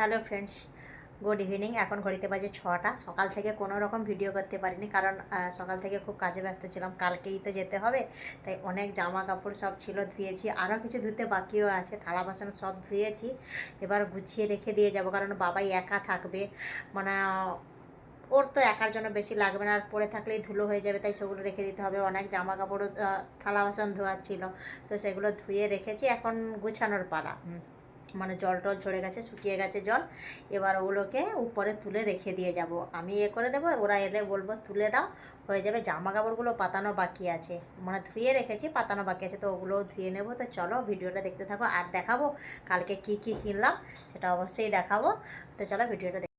Hello friends, good evening. এখন ঘড়িতে বাজে ছটা। সকাল থেকে কোনো রকম ভিডিও করতে পারিনি কারণ সকাল থেকে খুব কাজে ব্যস্ত ছিলাম। কালকেই তো যেতে হবে, তাই অনেক জামা কাপড় সব ছিল, ধুয়েছি। আরও কিছু ধুতে বাকিও আছে, থালা বাসন সব ধুয়েছি। এবার গুছিয়ে রেখে দিয়ে যাব কারণ বাবাই একা থাকবে। মানে ওর তো একার জন্য বেশি লাগবে না, আর পরে থাকলেই ধুলো হয়ে যাবে, তাই সেগুলো রেখে দিতে হবে। অনেক জামা কাপড়ও থালা বাসন ধোয়ার ছিল, তো সেগুলো ধুয়ে রেখেছি। এখন গুছানোর পালা। মানে জল টল ঝরে গেছে, শুকিয়ে গেছে জল, এবার ওগুলোকে উপরে তুলে রেখে দিয়ে যাব। আমি এ করে দেবো, ওরা এলে বলব তুলে দাও, হয়ে যাবে। জামা কাপড়গুলো পাতানো বাকি আছে। মানে ধুয়ে রেখেছি, পাতানো বাকি আছে, তো ওগুলোও ধুয়ে নেব। তো চলো ভিডিওটা দেখতে থাকো। আর দেখাবো কালকে কি কি কিনলাম, সেটা অবশ্যই দেখাবো। তো চলো ভিডিওটা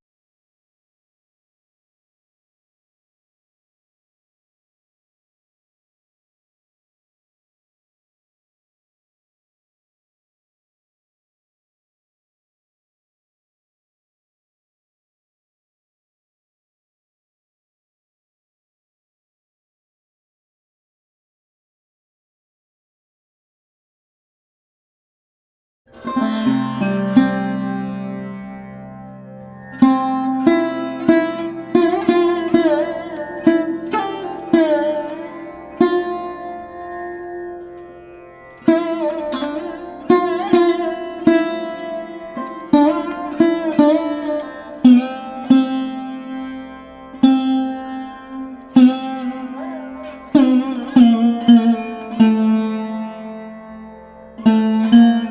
দেখ-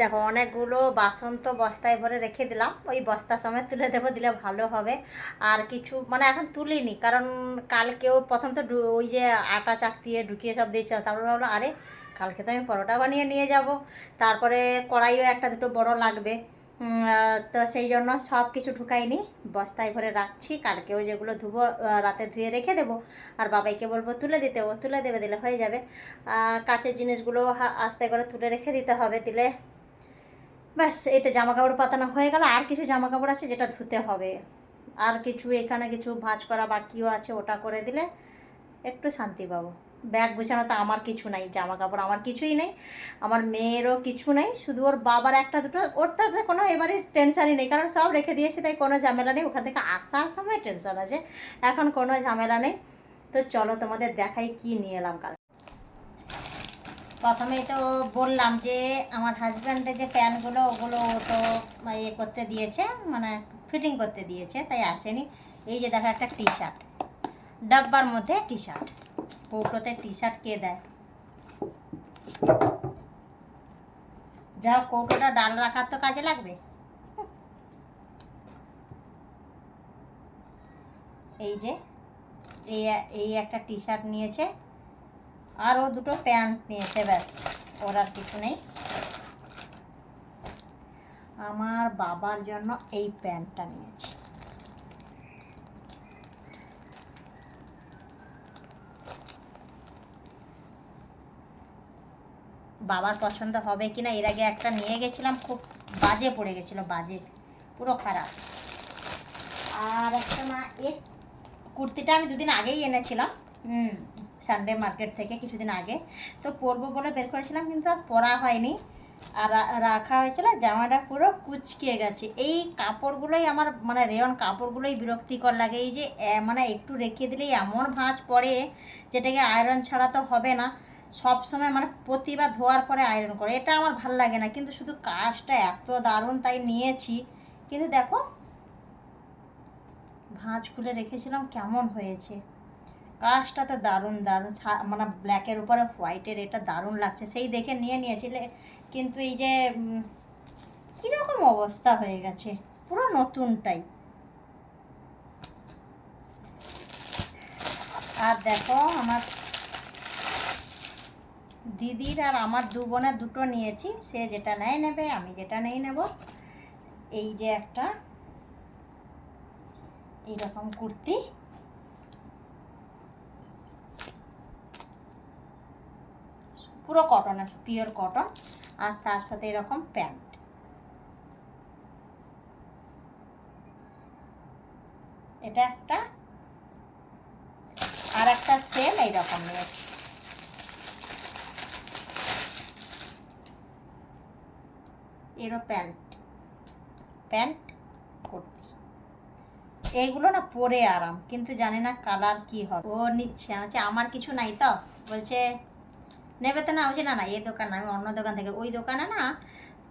দেখো, অনেকগুলো বাসন তো বস্তায় ভরে রেখে দিলাম। ওই বস্তা সময় তুলে দেবো, দিলে ভালো হবে। আর কিছু মানে এখন তুলিনি, কারণ কালকেও প্রথম তো ওই যে আটা চাক দিয়ে ঢুকিয়ে সব দিয়েছিলাম তারপরে ভাবলাম আরে, কালকে তো আমি পরোটা বানিয়ে নিয়ে যাব। তারপরে কড়াইও একটা দুটো বড় লাগবে। তো সেই জন্য সব কিছু ঢুকাইনি, বস্তায় ভরে রাখছি। কালকেও যেগুলো ধুবো রাতে ধুয়ে রেখে দেবো। আর বাবাইকে বলব, তুলে দিতে ও, তুলে দেবে, দিলে হয়ে যাবে। কাচের জিনিসগুলো আস্তে করে তুলে রেখে দিতে হবে, দিলে ব্যাস, এতে জামা কাপড় পাতানো হয়ে গেল। আর কিছু জামা কাপড় আছে যেটা ধুতে হবে। আর কিছু এখানে কিছু ভাঁজ করা বাকিও আছে, ওটা করে দিলে একটু শান্তি পাবো। ব্যাগ গুছানো তো আমার কিছু নাই জামা কাপড় আমার কিছুই নেই। আমার মেয়েরও কিছু নেই, শুধু ওর বাবার একটা দুটো, ওর তাতে কোনো এবারে টেনশানই নেই, কারণ সব রেখে দিয়েছে, তাই কোনো ঝামেলা নেই। ওখান থেকে আসার সময় টেনশন আছে, এখন কোনো ঝামেলা নেই। তো চলো তোমাদের দেখাই কি নিয়ে এলাম কাল। প্রথমেই তো বললাম যে আমার হাজব্যান্ডের যে প্যান্টগুলো ওগুলো তো ইয়ে করতে দিয়েছে মানে ফিটিং করতে দিয়েছে, তাই আসেনি। এই যে দেখো একটা টি শার্ট ডাব্বার মধ্যে টি শার্ট কৌটোতে টি শার্ট কে দেয়? যা কৌটোটা ডাল রাখার তো কাজে লাগবে। এই যে, এই এই একটা টি শার্ট নিয়েছে। আর ও দুটো প্যান্ট নিয়েছে, ব্যাস। ওর আর কিছু নেই। আমার বাবার জন্য এই প্যান্টটা নিয়েছি। বাবার পছন্দ হবে কি না এর আগে একটা নিয়ে গেছিলাম, খুব বাজে পড়ে গেছিল, বাজে, পুরো খারাপ। আর একটা না এ কুর্তিটা আমি দুদিন আগেই এনেছিলাম, হুম। সানডে মার্কেট থেকে কিছুদিন আগে। তো পরবো বলে বের করেছিলাম, কিন্তু আর পরা হয়নি। আর রাখা হয়েছিল, জামাটা পুরো কুচকে গেছে। এই কাপড়গুলোই আমার মানে রেয়ন কাপড়গুলোই বিরক্তিকর লাগে। এই যে মানে একটু রেখে দিলেই এমন ভাঁজ পড়ে, যেটাকে আয়রন ছাড়া তো হবে না। সব সময় মানে প্রতিবার ধোয়ার পরে আয়রন করে। এটা আমার ভালো লাগে না, কিন্তু শুধু কাজটা এত দারুণ তাই নিয়েছি। কিন্তু দেখো, ভাঁজ খুলে রেখেছিলাম, কেমন হয়েছে। কাজটা তো দারুণ দারুণ মানে ব্ল্যাকের উপরে হোয়াইটের এটা দারুণ লাগছে। সেই দেখে নিয়ে নিয়েছিলে, কিন্তু এই যে কীরকম অবস্থা হয়ে গেছে? পুরো নতুনটাই। আর দেখো, আমার দিদির আর আমার দু বোনের দুটো নিয়েছি। সে যেটা নেয় নেবে, আমি যেটা নেই নেব। এই যে একটা, এইরকম কুর্তি। পুরো কটনের পিওর কটন আর তার সাথে এরকম প্যান্ট এটা একটা, আর একটা সেম এইরকম নিয়েছি। এরও প্যান্ট প্যান্ট কুর্তি এইগুলো না পরে আরাম, কিন্তু জানি না কালার কি হবে। ও নিচ্ছে, আমি আমার কিছু নাই তো? বলছে নেবে তো না বলছি না না, এই দোকান না, আমি অন্য দোকান থেকে, ওই দোকানে না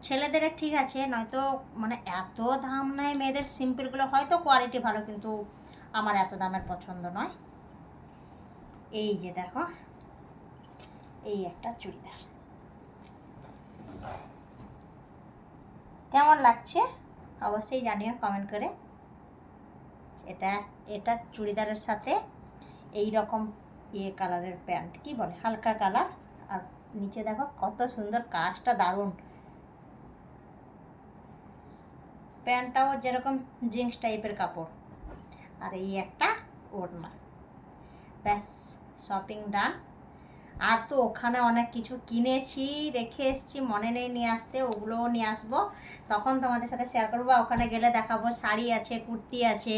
ছেলেদের ঠিক আছে, নয়তো মানে এত দাম নেয় মেয়েদের সিম্পলগুলো হয়তো কোয়ালিটি ভালো, কিন্তু আমার এত দামের পছন্দ নয়। এই যে দেখো, এই একটা চুড়িদার। কেমন লাগছে? অবশ্যই জানিও কমেন্ট করে। এটা এটা চুড়িদারের সাথে এই রকম ইয়ে কালারের প্যান্ট, কি বলে? হালকা কালার নিচে দেখো কত সুন্দর কাজটা দারুণ। প্যান্টটাও যেরকম জিন্স টাইপের কাপড়। আর এই একটা ওড়না। ব্যাস শপিং ডান আর তো ওখানে অনেক কিছু কিনেছি রেখে এসেছি মনে নেই নিয়ে আসতে ওগুলোও নিয়ে আসব। তখন তোমাদের সাথে শেয়ার করব ওখানে গেলে দেখাবো শাড়ি আছে কুর্তি আছে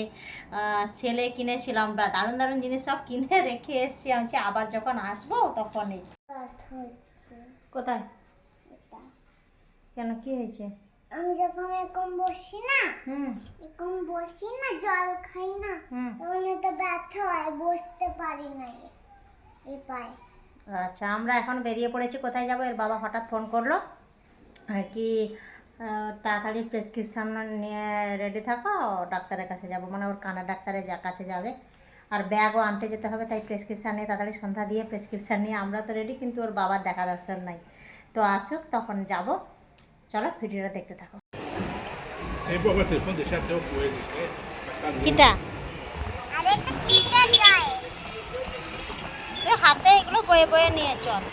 সেলে কিনেছিলাম বা দারুণ দারুণ জিনিস সব কিনে রেখে এসেছি আমি আবার যখন আসব তখনই। কোথায়? কেন কি হয়েছে? আমি যখন এরকম বসি না হুম। এরকম বসি না জল খাই না হুম। তখন এটা ব্যথা হয় বসতে পারি না এ পায়ে। আচ্ছা আমরা এখন বেরিয়ে পড়েছি কোথায় যাব? এর বাবা হঠাৎ ফোন করল কি তাড়াতাড়ি প্রেসক্রিপশান নিয়ে রেডি থাকো ডাক্তারের কাছে যাব। মানে ওর কানা ডাক্তারের যা কাছে যাবে। আর ব্যাগও আনতে যেতে হবে তাই প্রেসক্রিপশান নিয়ে তাড়াতাড়ি সন্ধ্যা দিয়ে প্রেসক্রিপশান নিয়ে আমরা তো রেডি কিন্তু ওর বাবার দেখা দর্শন নাই। তো আসুক তখন যাব। চলো ভিডিওটা দেখতে থাকো। E হাতে এগুলো বয়ে বয়ে নিয়ে চল।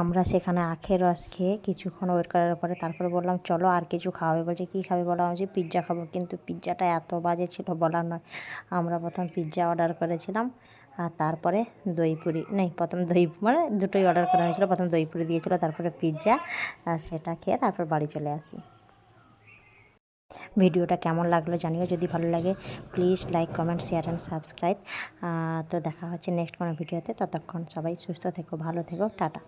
আমরা সেখানে আখের রস খেয়ে কিছুক্ষণ ওয়েট করার পরে তারপরে বললাম, চলো আর কিছু খাওয়াবে। বলছে, কী খাবে? বলা হয়েছে পিৎজা খাব। কিন্তু পিৎজাটা এত বাজে ছিল বলার নয়। আমরা প্রথম পিৎজা অর্ডার করেছিলাম, আর তারপরে দই পুরি নেই, প্রথম দই মানে দুটোই অর্ডার করা হয়েছিল। প্রথম দই পুরি দিয়েছিল, তারপরে পিৎজা আর সেটা খেয়ে তারপর বাড়ি চলে আসি। ভিডিওটা কেমন লাগল জানিও, যদি ভালো লাগে please like comment share and subscribe তো দেখা হচ্ছে নেক্সট কোনো ভিডিওতে। ততক্ষণ সবাই সুস্থ থেকো, ভালো থেকো, টাটা।